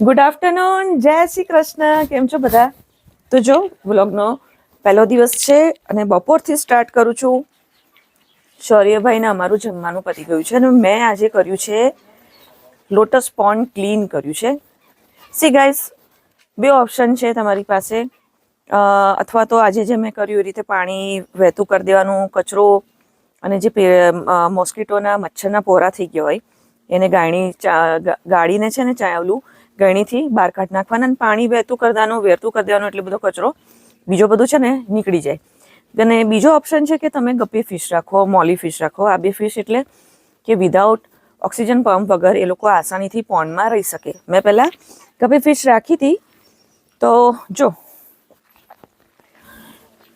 Good afternoon જય શ્રી કૃષ્ણ. કેમ છો બધા? તો જો વ્લોગનો પહેલો દિવસ છે અને બપોરથી સ્ટાર્ટ કરું છું. શૌર્યભાઈને અમારું જમવાનું પતી ગયું છે અને મેં આજે કર્યું છે લોટસ પોન્ડ ક્લીન કર્યું છે. સી ગાઈસ બે ઓપ્શન છે તમારી પાસે. અથવા તો આજે જે મેં કર્યું એ રીતે પાણી વહેતું કરી દેવાનું, કચરો અને જે મોસ્કીટોના મચ્છરના પોરા થઈ ગયા હોય, એને ગાયણી ચા- ગાળીને છે ને ચાવલું ગળણીથી બહાર કાઢી નાખવાના અને પાણી વહેતું કરી દેવાનું વેરતું કરી દેવાનું, એટલે બધો કચરો બીજો બધું છે ને નીકળી જાય. અને બીજો ઓપ્શન છે કે તમે ગપ્પી ફિશ રાખો, મોલી ફિશ રાખો. આ બે ફિશ એટલે કે વિધાઉટ ઓક્સિજન પંપ વગર એ લોકો આસાનીથી પોન્ડમાં રહી શકે. મેં પહેલાં ગપ્પી ફિશ રાખી હતી, તો જો,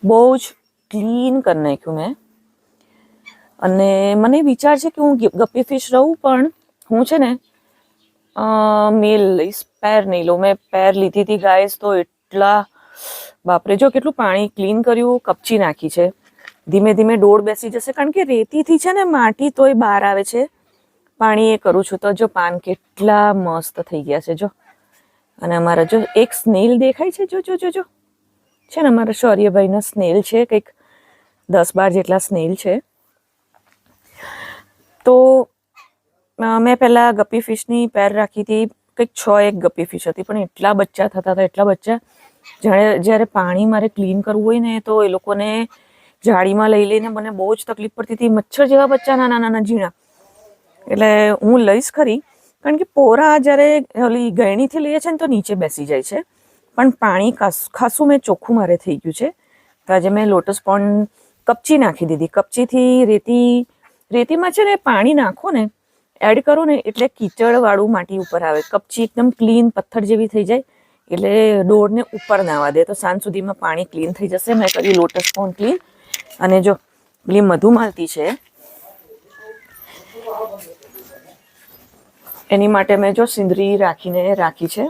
બહુ જ ક્લીન કરી નાખ્યું મેં. અને મને વિચાર છે કે હું ગપ્પી ફિશ રહું, પણ હું છે ને મેલ લઈશ પેર નહીં લઉં. મેં પેર લીધી હતી ગાઈસ તો એટલા, બાપરે, જો કેટલું પાણી ક્લીન કર્યું, કપચી નાખી છે. ધીમે ધીમે ડોળ બેસી જશે, કારણ કે રેતીથી છે ને માટી તોય બહાર આવે છે. પાણી એ કરું છું તો જો પાન કેટલા મસ્ત થઈ ગયા છે, જો. અને અમારા જો એક સ્નેલ દેખાય છે, જો જો જો જો. છે ને અમારા શૌર્યભાઈના સ્નેલ છે, કંઈક દસ બાર જેટલા સ્નેલ છે. તો મેં પહેલાં ગપ્પી ફિશની પેર રાખી હતી. કંઈક છ એક ગપ્પી ફિશ હતી, પણ એટલા બચ્ચા થતા હતા, એટલા બચ્ચા. જ્યારે જ્યારે પાણી મારે ક્લીન કરવું હોય ને, તો એ લોકોને જાળીમાં લઈ લઈને મને બહુ જ તકલીફ પડતી હતી. મચ્છર જેવા બચ્ચા, નાના નાના ઝીણા. એટલે હું લઈશ ખરી, કારણ કે પોરા જ્યારે ઓલી ગળણીથી લઈએ છે ને, તો નીચે બેસી જાય છે. પણ પાણી ખાસું મેં ચોખ્ખું મારે થઈ ગયું છે. તો આજે મેં લોટસ પોન્ડ કપચી નાખી દીધી. કપચીથી રેતી, રેતીમાં છે ને, પાણી નાખો ને એડ કરો ને એટલે કીચડવાળું માટી ઉપર આવે. કપચી એકદમ ક્લીન પથ્થર જેવી થઈ જાય, એટલે ડોરને ઉપર નાવા દે તો સાંજ સુધીમાં પાણી ક્લીન થઈ જશે. મેં કર્યું લોટસ પોન્ડ ક્લીન અને જો પેલી મધુમાલતી છે, એની માટે મેં જો સિંદરી રાખીને રાખી છે.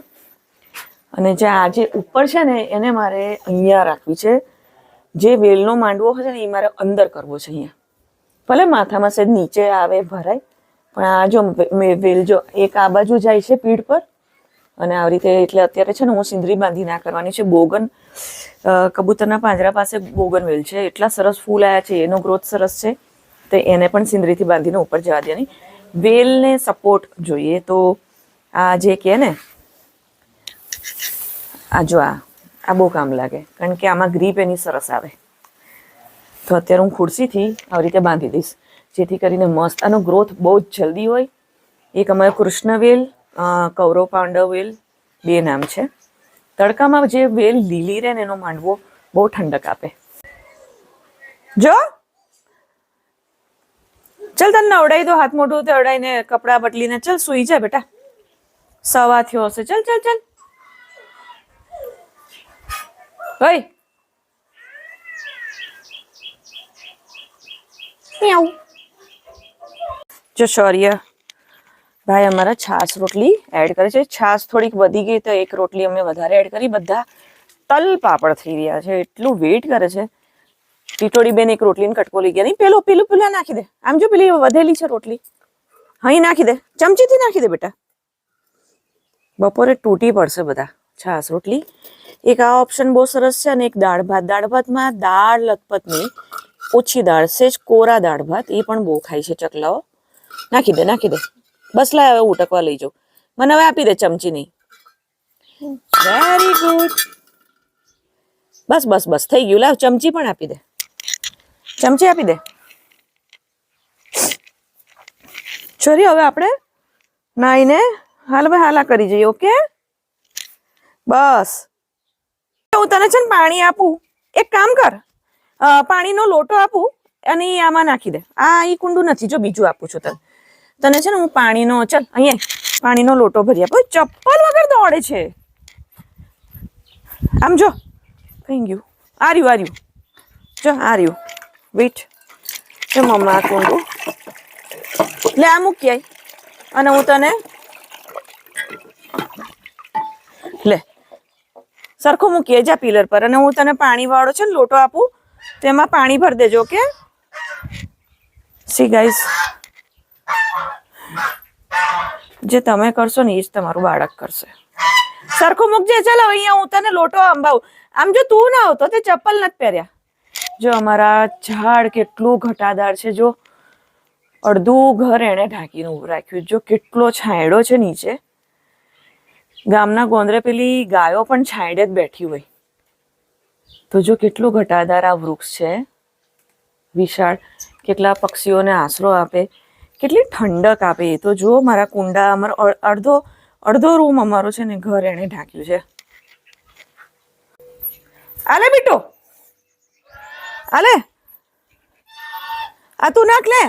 અને જે આ જે ઉપર છે ને, એને મારે અહીંયા રાખવી છે. જે વેલનો માંડવો હશે ને, એ મારે અંદર કરવો છે અહીંયા. ભલે માથામાં સહેજ નીચે આવે, ભરાય. પણ આ જો વેલ જો એક આ બાજુ જાય છે પીઠ પર, અને આવી રીતે એટલે અત્યારે છે ને હું સિંદરી બાંધી ના કરવાની છે. બોગન કબૂતરના પાંજરા પાસે બોગન વેલ છે. એટલા સરસ ફૂલ આવ્યા છે. એનો ગ્રોથ સરસ છે. તો એને પણ સિંદરીથી બાંધીને ઉપર જવા દેવાની. વેલને સપોર્ટ જોઈએ તો આ જે કહે ને, આ જો આ આ બહુ કામ લાગે. કારણ કે આમાં ગ્રીપ એની સરસ આવે. તો અત્યારે હું ખુરશીથી આવી રીતે બાંધી દઈશ. જેથી કરીને મસ્ત, આનો ગ્રોથ બહુ જ જલ્દી હોય. એક અમારે કૃષ્ણવેલ વેલ કૌરવ પાંડવ વેલ, બે નામ છે. તડકામાં જે વેલ લીલી રહે ને એનો માંડવો બહુ ઠંડક આપે. જો! ચલ તને અવડાઈ દો હાથ મોઢું તવડાવીને કપડાં બદલીને ચલ સુઈ જા બેટા. સવા થયો હશે. ચલ ચલ ચલ. હોય મ્યાઉ. જો શૌર્ય ભાઈ, અમારા છાસ રોટલી એડ કરે છે. છાસ થોડીક વધી ગઈ તો એક રોટલી અમે વધારે એડ કરી. બધા તલ પાપડ થઈ રહ્યા છે. એટલું વેઇટ કરે છે. ટીટોડી બેન એક રોટલીને કટકો લઈ ગયા. નહીં, પેલો, પેલું, પેલા નાખી દે. આમ જો પેલી વધેલી છે રોટલી. અહીં નાખી દે. ચમચીથી નાખી દે બેટા. બપોરે તૂટી પડશે બધા છાસ રોટલી. એક આ ઓપ્શન બહુ સરસ છે અને એક દાળ ભાત. દાળ ભાતમાં દાળ લથપથ નહીં ઓછી દાળ, સેજ કોરા દાળ ભાત, એ પણ બહુ ખાય છે ચકલાઓ. નાખી દે નાખી દે. બસ લાય હવે ઉટકવા લઈ જાઉં. મને હવે આપી દે ચમચી નહીં વેરી ગુડ બસ બસ બસ, થઈ ગયું. લાવ, ચમચી પણ આપી દે. ચમચી આપી દે. છોરી, હવે આપણે નાઈને હાલ હવે હાલા કરી જઈએ, ઓકે? બસ. હું તને છે ને પાણી આપું. એક કામ કર. પાણીનો લોટો આપું, અને આમાં નાખી દે. આ એ કુંડું નથી, જો બીજું આપું છું તને. તને છે ને હું પાણીનો ચલ, અહીંયા પાણીનો લોટો ભરી આપો. ચપ્પલ વગર દોડે છે. આમ જો કઈ ગયું. આ રહ્યું આ રહ્યું. જો, આ રહ્યું. જો, મમ્મા કુંડું. લે, આ મૂકી અને હું તને લે, સરખું મૂકીએ જા પિલર પર. અને હું તને પાણી વાળો છે ને લોટો આપું, તેમાં પાણી ભરી દેજો, ઓકે? સી ગાઈસ જે તમે કરશો ને એ જ તમારું બાળક કરશે. સરખું મૂકજે, ચાલો, અહીંયા હું તને લોટો અંબાવું આમ જો તું ના આવતો, તે ચપ્પલ નથી પહેર્યા. જો અમારા ઝાડ કેટલું ઘટાદાર છે, જો. અડધું ઘર એણે ઢાંકીને ઊભું રાખ્યું. જો કેટલો છાંયડો છે નીચે. ગામના ગોંદરે પેલી ગાયો પણ છાંયડે જ બેઠી હોય. તો જો કેટલું ઘટાદાર આ વૃક્ષ છે. વિશાળ. કેટલા પક્ષીઓને આશરો આપે. કેટલી ઠંડક આપે. તો જુઓ મારા કુંડા અમારો અડધો અડધો રૂમ અમારો છે ને ઘર એણે ઢાંક્યું છે. આલે બીટો. આલે. આ તું નાખ લે.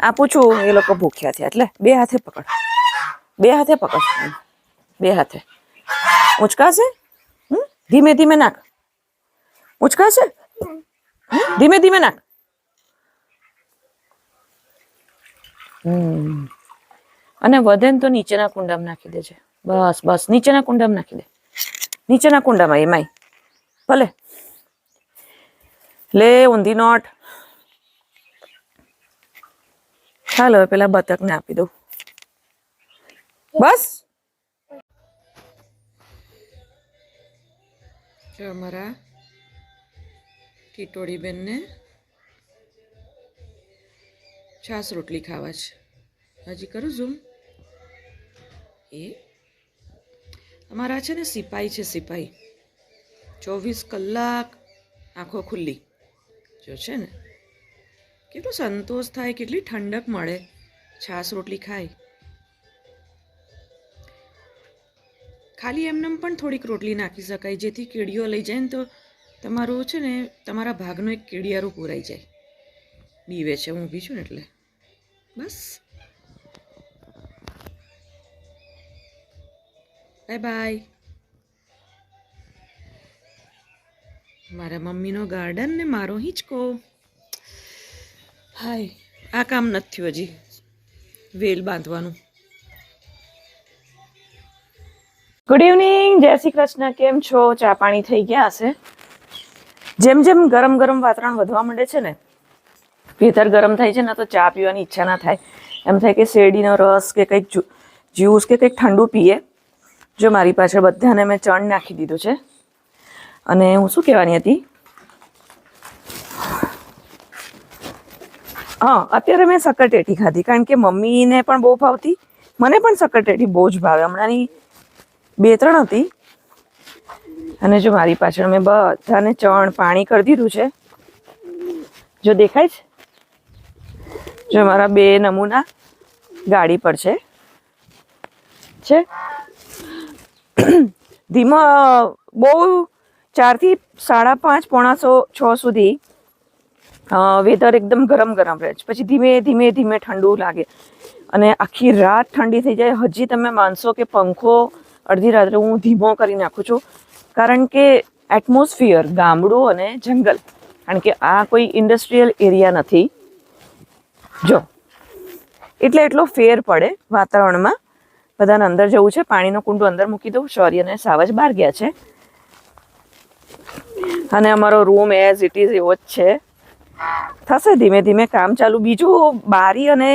આપું છું એ લોકો ભૂખ્યા છે. એટલે બે હાથે પકડ. બે હાથે પકડ. બે હાથે. ઉંચકાશે? ધીમે ધીમે નાખ. ઉંચકાશે? ધીમે ધીમે નાખ. અને વધે ને તો નીચેના કુંડામાં નાખી દેજે બસ બસ, નીચેના કુંડામાં નાખી દે. નીચેના કુંડામાં એમાંય ભલે. લે, ઊંધી નોટ. ચાલો પેલા બતકને આપી દઉં. બસ. અમારા ટીટોડી બેનને છાસ રોટલી ખાવા છે. હજી કરું ઝૂમ એ? અમારા છે ને સિપાઈ છે, સિપાઈ. ચોવીસ કલાક આંખો ખુલ્લી. જો છે ને. કેટલો સંતોષ થાય, કેટલી ઠંડક મળે. છાસ રોટલી ખાય. ખાલી એમનેમ પણ થોડીક રોટલી નાખી શકાય. જેથી કીડીઓ લઈ જાય ને તો તમારું છે ને, તમારા ભાગનો એક કીડિયારું પૂરાઈ જાય. બીવે છે હું ઊભી છું ને એટલે બસ બાય બાય મારા મમ્મીનો ગાર્ડન ને મારો હિંચકો. હાય, આ કામ નથી થયું હજી. વેલ બાંધવાનું. ગુડ ઇવનિંગ જય શ્રી કૃષ્ણ. કેમ છો? ચા પાણી થઈ ગયા હશે? જેમ જેમ ગરમ ગરમ વાતાવરણ વધવા માંડે છે ને ભીતર ગરમ થાય છે ને, તો ચા પીવાની ઈચ્છા ના થાય. એમ થાય કે શેરડીનો રસ કે કંઈક જ્યુસ કે કંઈક ઠંડુ પીએ. જો મારી પાછળ બધાને મેં ચણ નાખી દીધું છે. અને હું શું કહેવાની હતી? હા, અત્યારે મેં સક્કરટેટી ખાધી, કારણ કે મમ્મીને પણ બહુ ભાવતી, મને પણ સક્કરટેટી બહુ જ ભાવે. હમણાંની બે ત્રણ હતી. અને જો મારી પાછળ મેં બધાને ચણ, પાણી કરી દીધું છે. જો દેખાય છે? જો મારા બે નમૂના ગાડી પર છે. છે? ધીમો, બહુ ચારથી સાડા પાંચ, પોણા સો, છ સુધી વેધર એકદમ ગરમ ગરમ રહે છે. પછી ધીમે ધીમે ધીમે ઠંડુ લાગે. અને આખી રાત ઠંડી થઈ જાય. હજી તમે માનશો કે પંખો અડધી રાત્રે હું ધીમો કરી નાખું છું. કારણ કે એટમોસ્ફિયર ગામડું અને જંગલ. કારણ કે આ કોઈ ઇન્ડસ્ટ્રીયલ એરિયા નથી. જો. એટલે એટલો ફેર પડે વાતાવરણમાં. બધાને અંદર જવું છે, પાણીનો કુંડો અંદર મૂકી દઉં. શૌર્ય અને સાવજ બહાર ગયા છે. અને અમારો રૂમ એઝ ઇટ ઇઝ એવો જ છે. થશે ધીમે ધીમે કામ ચાલુ. બીજું બારી અને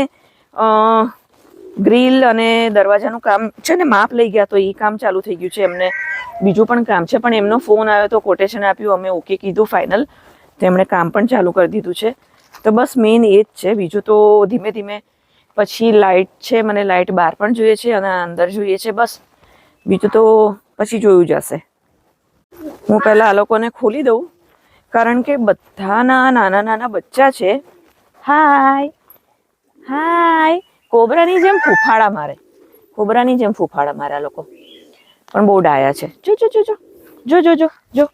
ગ્રીલ અને દરવાજાનું કામ છે ને, માપ લઈ ગયા તો એ કામ ચાલુ થઈ ગયું છે એમને. બીજું પણ કામ છે, પણ એમનો ફોન આવ્યો તો કોટેશન આપ્યું, અમે ઓકે કીધું ફાઇનલ તેમણે કામ પણ ચાલુ કરી દીધું છે. તો બસ મેઇન એ જ છે. બીજું તો ધીમે ધીમે પછી લાઇટ છે, મને લાઇટ બહાર પણ જોઈએ છે અને અંદર જોઈએ છે બસ. બીજું તો પછી જોયું જશે. હું પહેલાં આ લોકોને ખોલી દઉં, કારણ કે બધાના નાના નાના બચ્ચા છે. હાય હાય કોબરાની જેમ ફૂફાડા મારે. કોબરાની જેમ ફૂફાડા મારે આ લોકો. પણ બહુ ડાયા છે. જો જો જો જો જો. જો જો જો.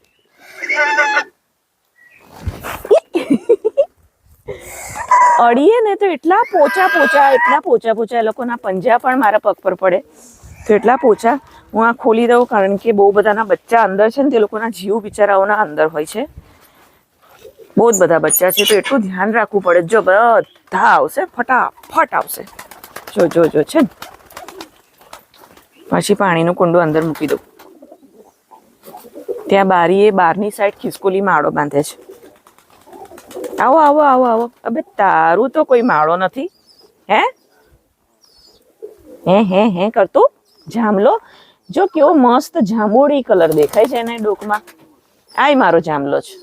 અડીએ ને તો એટલા પોચા પોચા, એટલા પોચા પોચા, એ લોકોના પંજા પણ મારા પગ પર પડે. તો એટલા પોચા. હું આ ખોલી દઉં કારણ કે બહુ બધાના બચ્ચા અંદર છે ને તે લોકોના જીવ બિચારાઓના અંદર હોય છે. બહુ જ બધા બચ્ચા છે. તો એટલું ધ્યાન રાખવું પડે. જો બધા આવશે, ફટાફટ આવશે. જો જો જો, છે ને. પછી પાણીનું કુંડું અંદર મૂકી દઉં. ત્યાં બારીએ, બારની સાઈડ ખિસકોલી માળો બાંધે છે. આવો આવો આવો આવો. અબે, તારું તો કોઈ માળો નથી. હે? હે હે હે, કરતું? જામલો જો કેવો મસ્ત જાંબુડી કલર દેખાય છે એને ડોકમાં. આય મારો જામલો છે.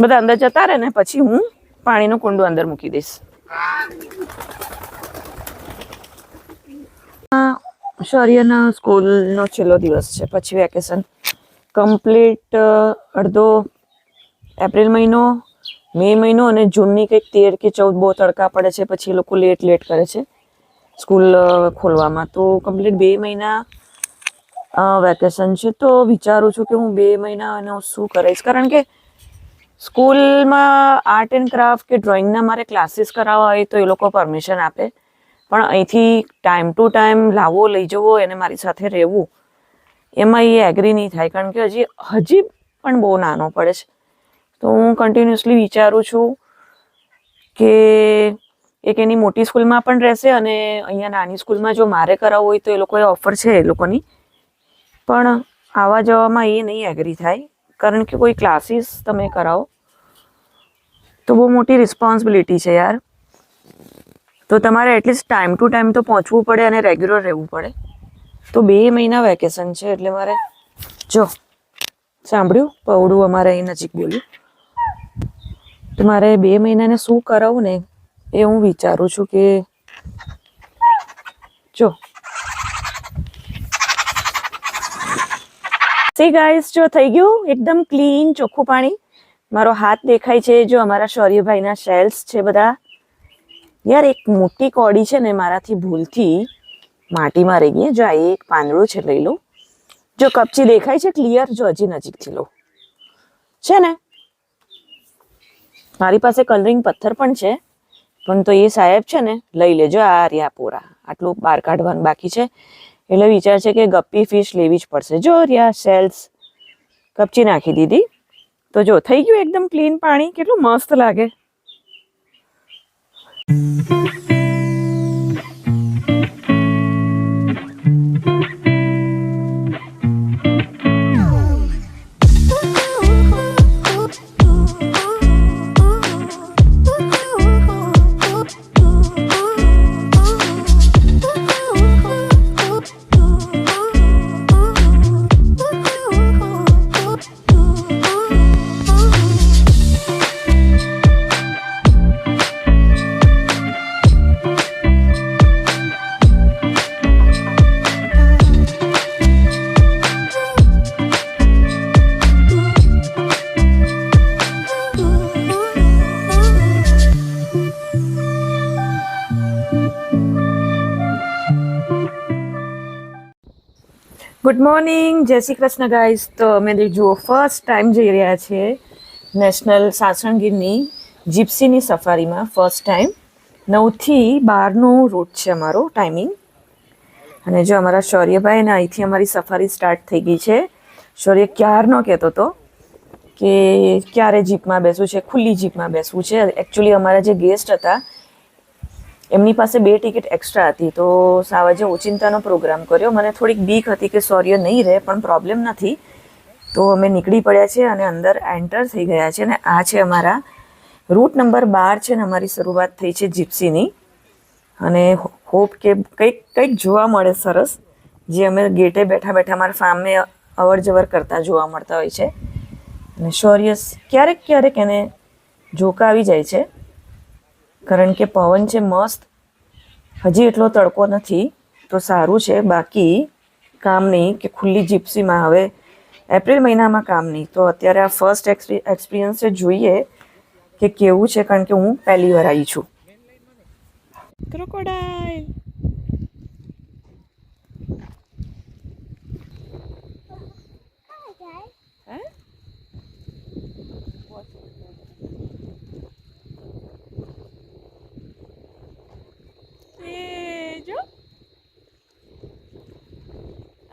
બધા અંદર જતા રહે ને પછી હું પાણીનું કુંડું અંદર મૂકી દઈશ. શૌર્યના સ્કૂલનો છેલ્લો દિવસ છે. પછી વેકેશન કમ્પ્લીટ અડધો એપ્રિલ મહિનો મે મહિનો અને જૂનની કંઈક તેર કે ચૌદ બહુ તડકા પડે છે, પછી એ લોકો લેટ લેટ કરે છે સ્કૂલ ખોલવામાં. તો કમ્પ્લીટ બે મહિના વેકેશન છે. તો વિચારું છું કે હું બે મહિના અને હું શું કરીશ? કારણ કે સ્કૂલમાં આર્ટ એન્ડ ક્રાફ્ટ કે ડ્રોઈંગના મારે ક્લાસીસ કરાવવા હોય તો એ લોકો પરમિશન આપે. પણ અહીંથી ટાઈમ ટુ ટાઈમ લાવવો લઈ જવો, એને મારી સાથે રહેવું, એમાં એ એગ્રી નહીં થાય. કારણ કે હજી હજી પણ બહુ નાનો પડે છે. તો હું કન્ટિન્યુઅસલી વિચારું છું કે એક એની મોટી સ્કૂલમાં પણ રહેશે અને અહીંયા નાની સ્કૂલમાં જો મારે કરાવવું હોય તો એ લોકોએ ઓફર છે એ લોકોની. પણ આવવા જવામાં એ નહીં એગ્રી થાય. કારણ કે કોઈ ક્લાસીસ તમે કરાવો તો બહુ મોટી રિસ્પોન્સિબિલિટી છે યાર. તો તમારે એટલીસ્ટ ટાઈમ ટુ ટાઈમ તો પહોંચવું પડે અને રેગ્યુલર રહેવું પડે. તો બે મહિના વેકેશન છે એટલે મારે જો સાંભળ્યું? પૌડું અમારે અહીં નજીક બોલ્યું. તો મારે બે મહિનાને શું કરાવું ને એ હું વિચારું છું કે જો. સી ગાઈસ જો થઈ ગયું એકદમ ક્લીન ચોખ્ખું પાણી. મારો હાથ દેખાય છે જો અમારા શૌર્યભાઈના શેલ્સ છે બધા. યાર, એક મોટી કોડી છે ને મારાથી ભૂલથી માટીમાં રહી ગઈ જો આ એક પાંદડું છે, લઈ લો. જો કપચી દેખાય છે ક્લિયર જો હજી નજીકથી લો. છે ને? મારી પાસે કલરિંગ પથ્થર પણ છે, પણ તો એ સાહેબ છે ને, લઈ લેજો આ રહ્યા પૂરા આટલું બહાર કાઢવાનું બાકી છે. એટલે વિચાર છે કે ગપ્પી ફિશ લેવી જ પડશે. જો રહ્યા સેલ્સ કપચી નાખી દીધી. તો જો, થઈ ગયું એકદમ ક્લીન પાણી. કેટલું મસ્ત લાગે. ગુડ મોર્નિંગ જય શ્રી કૃષ્ણ ગાઈઝ તો અમે જુઓ ફર્સ્ટ ટાઈમ જઈ રહ્યા છીએ નેશનલ સાસણગીરની જીપ્સીની સફારીમાં ફર્સ્ટ ટાઈમ નવથી બારનો રૂટ છે અમારો ટાઈમિંગ અને જો અમારા શૌર્યભાઈ ને અહીંથી અમારી સફારી સ્ટાર્ટ થઈ ગઈ છે. શૌર્ય ક્યારનો કહેતો હતો કે ક્યારે જીપમાં બેસવું છે, ખુલ્લી જીપમાં બેસવું છે. એકચ્યુઅલી અમારા જે ગેસ્ટ હતા એમની પાસે બે ટિકિટ એક્સ્ટ્રા હતી. તો સાવાજે ઓચિંતાનો પ્રોગ્રામ કર્યો. મને થોડીક બીક હતી કે સૌર્ય નહીં રહે, પણ પ્રોબ્લેમ નથી. તો અમે નીકળી પડ્યા છે અને અંદર એન્ટર થઈ ગયા છે અને આ છે અમારા રૂટ નંબર બાર છે ને અમારી શરૂઆત થઈ છે જીપ્સીની. અને હોપ કે કંઈક કંઈક જોવા મળે સરસ, જે અમે ગેટે બેઠા બેઠા અમારા ફાર્મે અવર જવર કરતા જોવા મળતા હોય છે. અને શૌર્ય ક્યારેક ક્યારેક એને જોકા આવી જાય છે. કારણ કે પવન છે મસ્ત. હજી એટલો તડકો નથી, તો સારું છે. બાકી કામ નહીં, કે ખુલ્લી જીપ્સીમાં હવે એપ્રિલ મહિનામાં કામ નહીં. તો અત્યારે આ ફર્સ્ટ એક્સપિરિયન્સ છે જોઈએ કે કેવું છે, કારણ કે હું પહેલી વાર આવી છું. ક્રોકોડાઇલ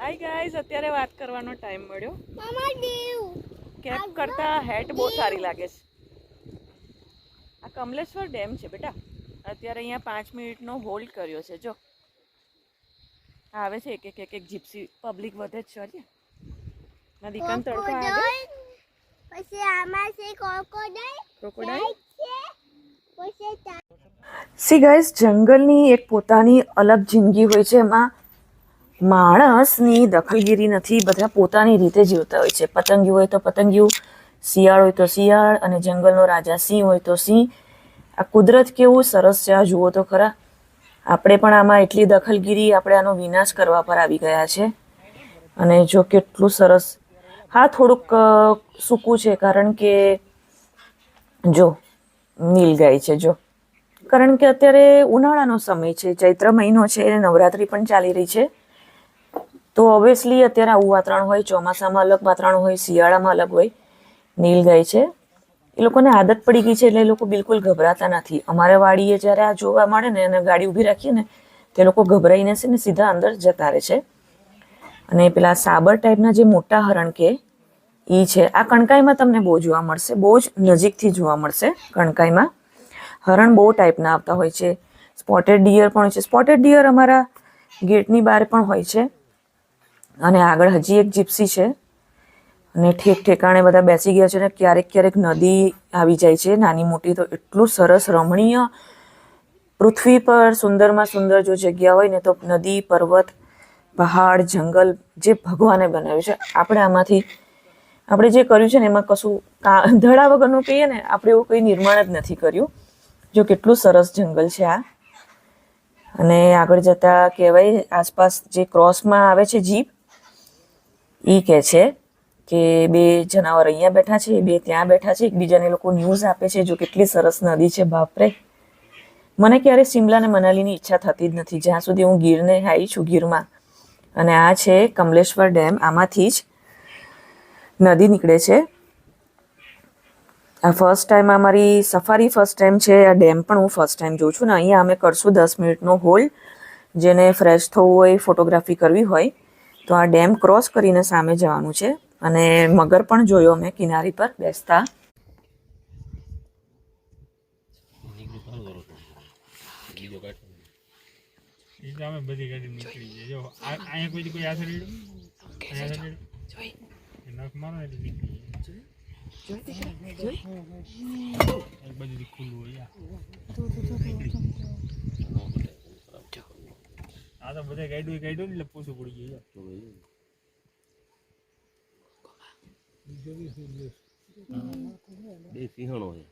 હાય ગાઈઝ અત્યારે વાત કરવાનો ટાઈમ મળ્યો. મામા દેવ કેપ કરતા હેટ બહુ સારી લાગે છે. આ કમલેશ્વર ડેમ છે બેટા. અત્યારે અહીંયા પાંચ મિનિટનો હોલ્ડ કર્યો છે જો. આવે છે એક એક એક એક જીપ્સી પબ્લિક વધે જ છે હજી. નદીકાન તડકો આવે? પછી આમાં છે ક્રોકોડાઇલ તા- સી ગાઈઝ જંગલની એક પોતાની અલગ જિંદગી હોય છે. એમાં માણસની દખલગીરી નથી, બધા પોતાની રીતે જીવતા હોય છે. પતંગિયું હોય તો પતંગિયું, શિયાળ હોય તો શિયાળ અને જંગલનો રાજા સિંહ હોય તો સિંહ. આ કુદરત કેવું સરસ છે, આ જુઓ તો ખરા. આપણે પણ આમાં એટલી દખલગીરી, આપણે આનો વિનાશ કરવા પર આવી ગયા છે. અને જો કેટલું સરસ. હા, થોડુંક સૂકું છે, કારણ કે, જો નીલગાય છે, જો. કારણ કે અત્યારે ઉનાળાનો સમય છે, ચૈત્ર મહિનો છે અને નવરાત્રિ પણ ચાલી રહી છે. તો ઓબ્વિયસલી અત્યારે આવું વાતાવરણ હોય, ચોમાસામાં અલગ વાતાવરણ હોય, શિયાળામાં અલગ હોય નીલગાય છે. એ લોકોને આદત પડી ગઈ છે એટલે એ લોકો બિલકુલ ગભરાતા નથી. અમારા વાડીએ જ્યારે આ જોવા મળે ને અને ગાડી ઊભી રાખીએ ને, તે લોકો ગભરાઈને છે ને સીધા અંદર જતા રહે છે. અને પેલા સાબર ટાઈપના જે મોટા હરણ કે એ છે. આ કણકાઈમાં તમને બહુ જોવા મળશે, બહુ જ નજીકથી જોવા મળશે કણકાઈમાં. હરણ બહુ ટાઈપના આવતા હોય છે. સ્પોટેડ ડિયર પણ હોય છે. સ્પોટેડ ડિયર અમારા ગેટની બહાર પણ હોય છે. અને આગળ હજી એક જીપ્સી છે. અને ઠેક ઠેકાણે બધા બેસી ગયા છે અને ક્યારેક ક્યારેક નદી આવી જાય છે. નાની મોટી તો એટલું સરસ રમણીય પૃથ્વી પર સુંદરમાં સુંદર જો જગ્યા હોય ને તો નદી, પર્વત, પહાડ, જંગલ જે ભગવાને બનાવ્યું છે. આપણે આમાંથી, આપણે જે કર્યું છે ને એમાં કશું ધડા વગરનું કહીએ ને આપણે એવું કંઈ નિર્માણ જ નથી કર્યું. જો કેટલું સરસ જંગલ છે આ. અને આગળ જતા કહેવાય આસપાસ જે ક્રોસમાં આવે છે જીપ ઈ કહે છે કે બે જનાવર અહીંયા બેઠા છે, બે ત્યાં બેઠા છે, એકબીજાને લોકો ન્યૂઝ આપે છે, જો કેટલી સરસ નદી છે, બાપરે. મને ક્યારે શિમલા અને મનાલીની ઈચ્છા થતી જ નથી. જ્યાં સુધી હું ગીરને આવી છું ગીરમાં. અને આ છે કમલેશ્વર ડેમ, આમાંથી જ નદી નીકળે છે. આ ફર્સ્ટ ટાઈમ અમારી સફારી ફર્સ્ટ ટાઈમ છે, આ ડેમ પણ હું ફર્સ્ટ ટાઈમ જોઉં છું. ને અહીંયા અમે કરશું દસ મિનિટનો હોલ્ડ જેને ફ્રેશ થવું હોય ફોટોગ્રાફી કરવી હોય. તો આ ડેમ ક્રોસ કરીને સામે જવાનું છે અને મગર પણ જોયો મેં કિનારી પર બેસતા. એ તો અમે બધી ગાડી નીકળી જાય જો આ- અહીંયા કોઈ કોઈ આથે રેડું અહીંયા રેડું એ નખ મારો એટલે નીકળી જાય એક બાજુથી ખુલ્લું હોય આ. તો બધા ગાઈડું ગાઈડું ને એટલે પૂછવું પડી ગયું બે સિંહણો છે.